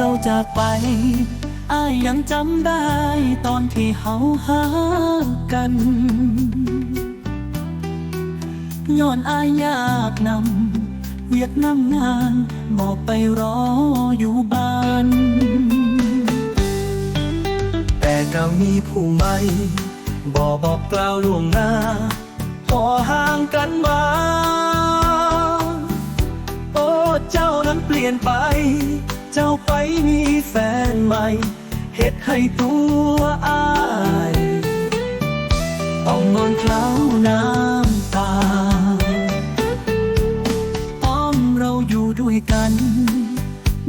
เจ้าจากไป อายยังจำได้ตอนที่เฮาหากันย้อนอายอยากนำเวียดนามงานบอกไปรออยู่บ้าน แต่ก็มีผู้ใหม่บอกบอกกล่าวล่วงหน้าพอห่างกันมาโอ้เจ้านั้นเปลี่ยนไป เจ้าไปมีแฟนใหม่เฮ็ดให้ตัวอายต้องนอนเคล้าน้ำตาอ้อมเราอยู่ด้วยกัน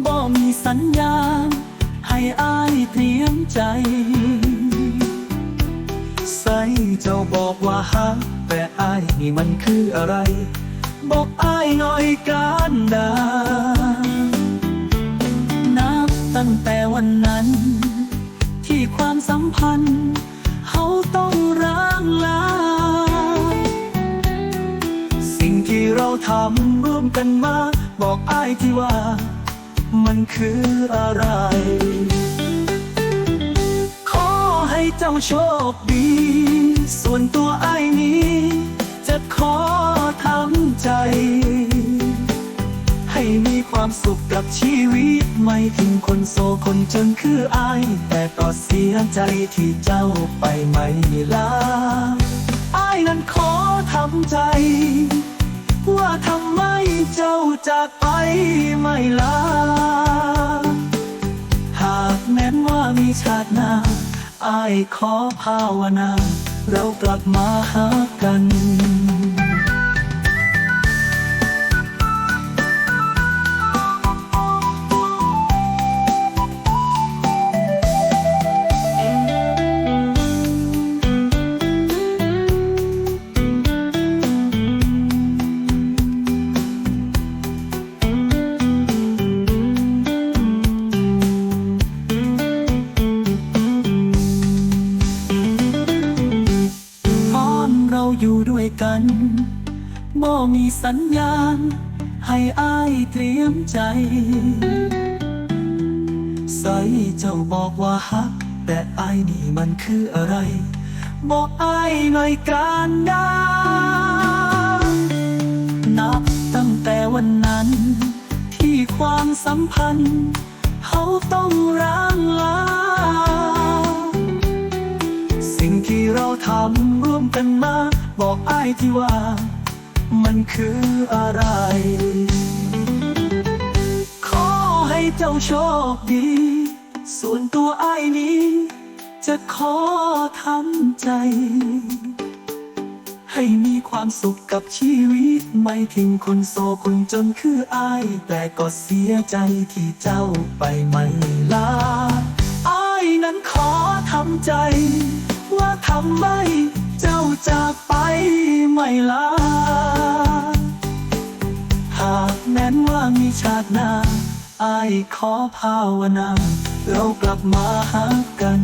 บ่มีสัญญาณให้อายเตรียมใจใส่เจ้าบอกว่าฮักแต่อายนี่มันคืออะไร บอกอายหน่อยกันดา พันธ์เขาต้องร้างลา สิ่งที่เราทำร่วมกันมา บอกอายที่ว่า มันคืออะไร ขอให้เจ้าโชคดี ส่วนตัวไอ้ายนี้ จะขอทำใจ ความสุขกับชีวิต ไม่ทิ้งคนโซคนจนคืออาย แต่ก็เสียใจที่เจ้าไปไม่ลาอายนั้นขอทำใจ ว่าทำไมเจ้าจากไปไม่ลาหากแม้นว่ามีชาติหน้าอายขอภาวนา เรากลับมาหากัน กันบ่มีสัญญาณ ให้อ้ายเตรียมใจ ใส่เจ้าบอกว่าฮัก แต่อ้ายนี่มันคืออะไร บอกอ้ายหน่อยการดานับตั้งแต่วันนั้น ที่ความสัมพันธ์ เขาต้องร้างลาง ที่เราทำร่วมกันมา บอกอายที่ว่า มันคืออะไร ขอให้เจ้าโชคดี ส่วนตัวอายนี้ จะขอทำใจ ให้มีความสุขกับชีวิต ไม่ทิ้งคนโซคนจนคืออาย แต่ก็เสียใจที่เจ้าไปไม่ลาอายนั้นขอทำใจ ว่าทำไม เจ้าจากไปไม่ลา หากแม้นว่ามีชาติหน้าอายขอภาวนา เรากลับมาหากัน